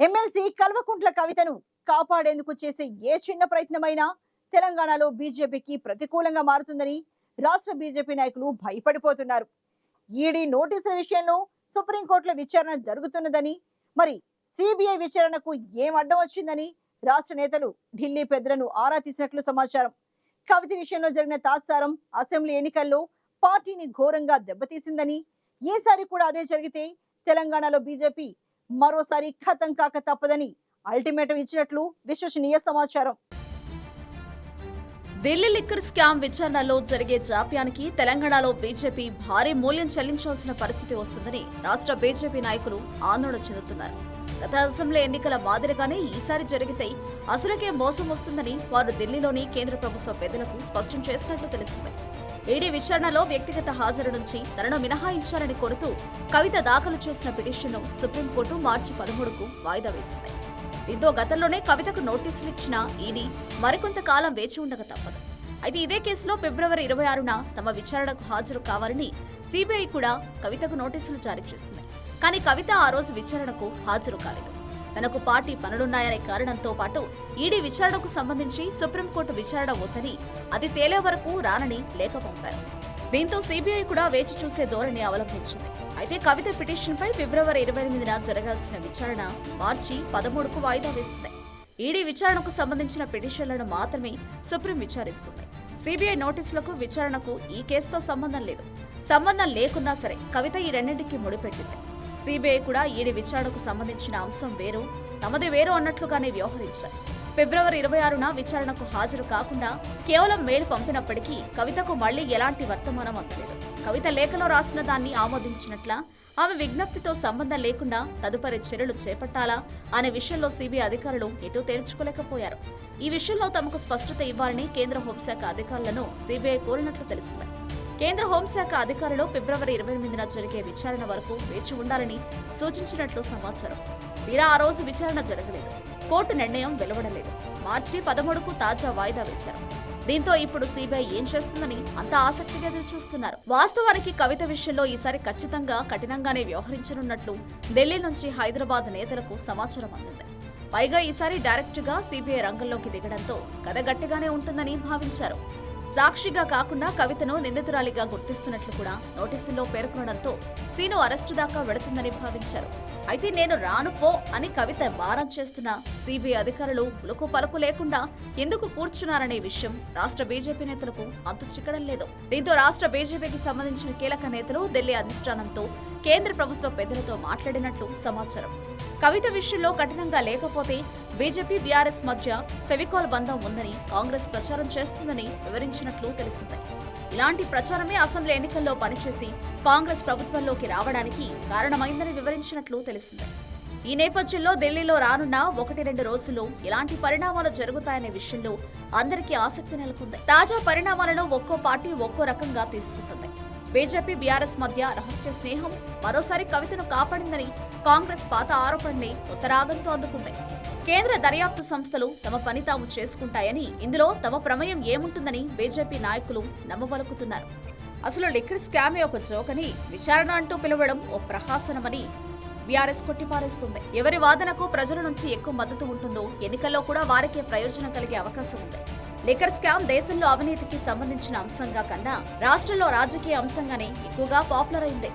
MLC Kalvakuntla కవితను కాపాడేందుకు చేసే ఏ చిన్న ప్రయత్నమైనా తెలంగాణలో బీజేపీకి ప్రతికూలంగా మారుతుందని రాష్ట్ర బీజేపీ నాయకులు భయపడిపోతున్నారు. ఈడీ నోటీసుల విషయంలో సుప్రీంకోర్టులో విచారణ జరుగుతున్నదని మరి సిబిఐ విచారణకు ఏం అడ్డం వచ్చిందని రాష్ట్ర నేతలు ఢిల్లీ పెద్దలను ఆరా తీసినట్లు సమాచారం. కవిత విషయంలో జరిగిన తాత్సారం అసెంబ్లీ ఎన్నికల్లో పార్టీని ఘోరంగా దెబ్బతీసిందని ఈసారి కూడా అదే జరిగితే తెలంగాణలో బీజేపీ మరోసారి ఖతం కాక తప్పదని అల్టిమేటం ఇచ్చినట్లు విశ్వసనీయ సమాచారం. ఢిల్లీ లిక్కర్ స్కామ్ విచారణలో జరిగే జాప్యానికి తెలంగాణలో బీజేపీ భారీ మూల్యం చెల్లించాల్సిన పరిస్థితి వస్తుందని రాష్ట్ర బీజేపీ నాయకులు ఆందోళన చెందుతున్నారు. గత అసెంబ్లీ ఎన్నికల మాదిరిగానే ఈసారి జరిగితే అసలుకే మోసం వస్తుందని వారు ఢిల్లీలోని కేంద్ర ప్రభుత్వ పెద్దలకు స్పష్టం చేసినట్లు తెలిసింది. ఈడీ విచారణలో వ్యక్తిగత హాజరు నుంచి తనను మినహాయించాలని కోరుతూ కవిత దాఖలు చేసిన పిటిషన్ను సుప్రీంకోర్టు మార్చి పదమూడుకు వాయిదా వేసింది. దీంతో గతంలోనే కవితకు నోటీసులు ఇచ్చిన ఈడీ మరికొంత కాలం వేచి ఉండక తప్పదు. అయితే ఇదే కేసులో ఫిబ్రవరి ఇరవై ఆరున తమ విచారణకు హాజరు కావాలని సిబిఐ కూడా కవితకు నోటీసులు జారీ చేసింది. కానీ కవిత ఆ రోజు విచారణకు హాజరు కాలేదు. తనకు పార్టీ పనులున్నాయనే కారణంతో పాటు ఈడీ విచారణకు సంబంధించి సుప్రీంకోర్టు విచారణ వద్దని అది తేలే వరకు రానని లేఖ పంపారు. దీంతో సిబిఐ కూడా వేచి చూసే ధోరణి అవలంబించింది. అయితే కవిత పిటిషన్పై ఫిబ్రవరి ఇరవై ఎనిమిదిన జరగాల్సిన విచారణ మార్చి పదమూడుకు వాయిదా వేసింది. ఈడీ విచారణకు సంబంధించిన పిటిషన్లను మాత్రమే సుప్రీం విచారిస్తుంది. సిబిఐ నోటీసులకు విచారణకు ఈ కేసుతో సంబంధం లేదు. సంబంధం లేకున్నా సరే కవిత ఈ రెండింటికి ముడిపెట్టింది. సిబిఐ కూడా ఈడీ విచారణకు సంబంధించిన అంశం వేరు తమది వేరు అన్నట్లుగానే వ్యవహరించారు. ఫిబ్రవరి ఇరవై ఆరున విచారణకు హాజరు కాకుండా కేవలం మెయిల్ పంపినప్పటికీ కవితకు మళ్ళీ ఎలాంటి వర్తమానం అందలేదు. కవిత లేఖలో రాసిన దాన్ని ఆమోదించినట్ల ఆమె విజ్ఞప్తితో సంబంధం లేకుండా తదుపరి చర్యలు చేపట్టాలా అనే విషయంలో సిబిఐ అధికారులు ఎటూ తేల్చుకోలేకపోయారు. ఈ విషయంలో తమకు స్పష్టత ఇవ్వాలని కేంద్ర హోంశాఖ అధికారులను సిబిఐ కోరినట్లు తెలిసింది. కేంద్ర హోంశాఖ అధికారులు ఫిబ్రవరి ఇరవై ఎనిమిదిన జరిగే విచారణ వరకు వేచి ఉండాలని సూచించినట్లు సమాచారం. తీరా ఆ రోజు విచారణ జరగలేదు. కోర్టు నిర్ణయం వెలువడలేదు. మార్చి పదమూడుకు తాజా వాయిదా వేశారు. దీంతో ఇప్పుడు సిబిఐ ఏం చేస్తుందని అంత ఆసక్తిగా ఎదురు చూస్తున్నారు వాస్తవానికి కవిత విషయంలో ఈసారి ఖచ్చితంగా కఠినంగానే వ్యవహరించనున్నట్లు ఢిల్లీ నుంచి హైదరాబాద్ నేతలకు సమాచారం అందింది. పైగా ఈసారి డైరెక్ట్గా సిబిఐ రంగంలోకి దిగడంతో కథ గట్టిగానే ఉంటుందని భావించారు. సాక్షిగా కాకుండా కవితను నిందితురాలిగా గుర్తిస్తున్నట్లు కూడా నోటీసుల్లో పేర్కొనడంతో సీను అరెస్టు దాకా వెళుతుందని భావించారు. అయితే నేను రాను పో అని కవిత భారం చేస్తున్న సిబిఐ అధికారులు పులుకు పలుకు లేకుండా ఎందుకు కూర్చున్నారనే విషయం రాష్ట్ర బీజేపీ నేతలకు అంతు చిక్కడం లేదు. దీంతో రాష్ట్ర బీజేపీకి సంబంధించిన కీలక నేతలు ఢిల్లీ అధిష్టానంతో కేంద్ర ప్రభుత్వ పెద్దలతో మాట్లాడినట్లు సమాచారం. కవిత విషయంలో కఠినంగా లేకపోతే బీజేపీ బీఆర్ఎస్ మధ్య ఫెవికాల్ బంధం ఉందని కాంగ్రెస్ ప్రచారం చేస్తుందని వివరించినట్లు తెలిసింది. ఇలాంటి ప్రచారమే అసెంబ్లీ ఎన్నికల్లో పనిచేసి కాంగ్రెస్ ప్రభుత్వంలోకి రావడానికి కారణమైందని వివరించినట్లు తెలిసింది. ఈ నేపథ్యంలో ఢిల్లీలో రానున్న ఒకటి రెండు రోజుల్లో ఎలాంటి పరిణామాలు జరుగుతాయనే విషయంలో అందరికీ ఆసక్తి నెలకొంది. తాజా పరిణామాలను ఒక్కో పార్టీ ఒక్కో రకంగా తీసుకుంటుంది. బీజేపీ బీఆర్ఎస్ మధ్య రహస్య స్నేహం మరోసారి కవితను కాపాడిందని కాంగ్రెస్ పాత ఆరోపణని ఉత్తరాగంతో అందుకుంది. కేంద్ర దర్యాప్తు సంస్థలు తమ పని తాము చేసుకుంటాయని ఇందులో తమ ప్రమేయం ఏముంటుందని బీజేపీ నాయకులు నమ్మబలుకుతున్నారు. అసలు లిక్కర్ స్కామే ఒక జోకని విచారణ అంటూ పిలవడం ఓ ప్రహాసనమని బీఆర్ఎస్ కొట్టిపారేస్తుంది. ఎవరి వాదనకు ప్రజల నుంచి ఎక్కువ మద్దతు ఉంటుందో ఎన్నికల్లో కూడా వారికే ప్రయోజనం కలిగే అవకాశం ఉంది. లిక్కర్ స్కామ్ దేశంలో అవినీతికి సంబంధించిన అంశంగా కన్నా రాష్ట్రంలో రాజకీయ అంశంగానే ఎక్కువగా పాపులర్ అయింది.